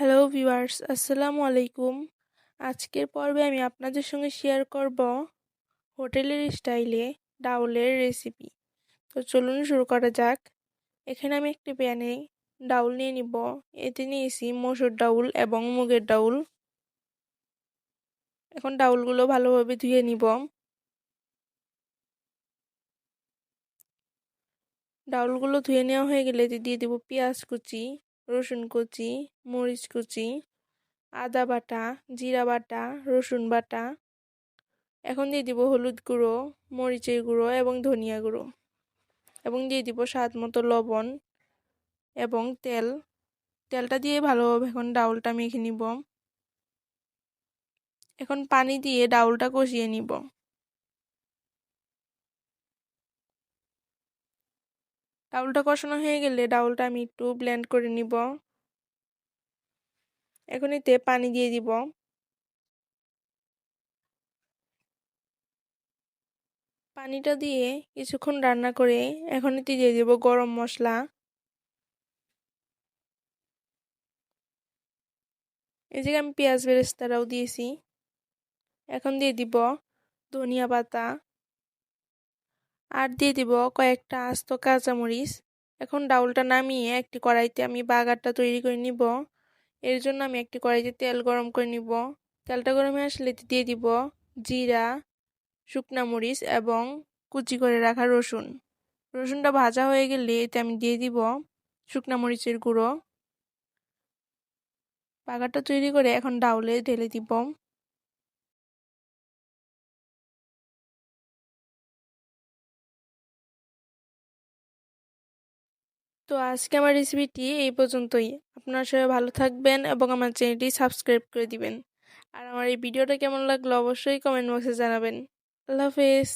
Hello viewers আসসালামু আলাইকুম আজকের পর্বে আমি আপনাদের সঙ্গে শেয়ার করব হোটেলের স্টাইলে ডাউলের রেসিপি তো চলুন শুরু করা যাক। এখানে আমি একটি প্যানে ডাউল নিয়ে নিব। এতে নিয়েছি মসুর ডাউল এবং মুগের ডাউল। এখন ডাউলগুলো ভালোভাবে ধুয়ে নিব। ডাউলগুলো ধুয়ে নেওয়া হয়ে গেলে দিয়ে দিব পেঁয়াজ কুচি। রসুন কুচি, মরিচ কুচি, আদা বাটা, জিরা বাটা, রসুন বাটা। এখন দিয়ে দিব হলুদ গুঁড়ো, মরিচের গুঁড়ো এবং ধনিয়া গুঁড়ো। এবং দিয়ে দিব স্বাদ মতো লবণ এবং তেল। তেলটা দিয়ে ভালোভাবে এখন ডাউলটা মেখে নিব। এখন পানি দিয়ে ডাউলটা কষিয়ে নিব। ডাউলটা কষানো হয়ে গেলে ডাউলটা আমি একটু ব্লেন্ড করে নিব। এখন এতে পানি দিয়ে দিব। পানিটা দিয়ে কিছুক্ষণ রান্না করে এখন এতে দিয়ে দেব গরম মশলা। এই জায়গায় আমি পেঁয়াজ বেরেস্তারাও দিয়েছি। এখন দিয়ে দিব ধনিয়া পাতা। আর দিয়ে দিব কয়েকটা আস্ত কাঁচামরিচ। এখন ডাউলটা নামিয়ে একটি কড়াইতে আমি বাগারটা তৈরি করে নিব। এর জন্য আমি একটি কড়াইতে তেল গরম করে নিব। তেলটা গরমে আসলে দিয়ে দিব জিরা, শুকনা মরিচ এবং কুচি করে রাখা রসুন। রসুনটা ভাজা হয়ে গেলে এতে আমি দিয়ে দিব শুকনা মরিচের গুঁড়ো। বাগারটা তৈরি করে এখন ডাউলে ঢেলে দিব। তো আজকে আমার রেসিপিটি এই পর্যন্তই। আপনারা সবাই ভালো থাকবেন এবং আমার চ্যানেলটি সাবস্ক্রাইব করে দিবেন। আর আমার এই ভিডিওটা কেমন লাগল অবশ্যই কমেন্ট বক্সে জানাবেন। আল্লাহ হাফেজ।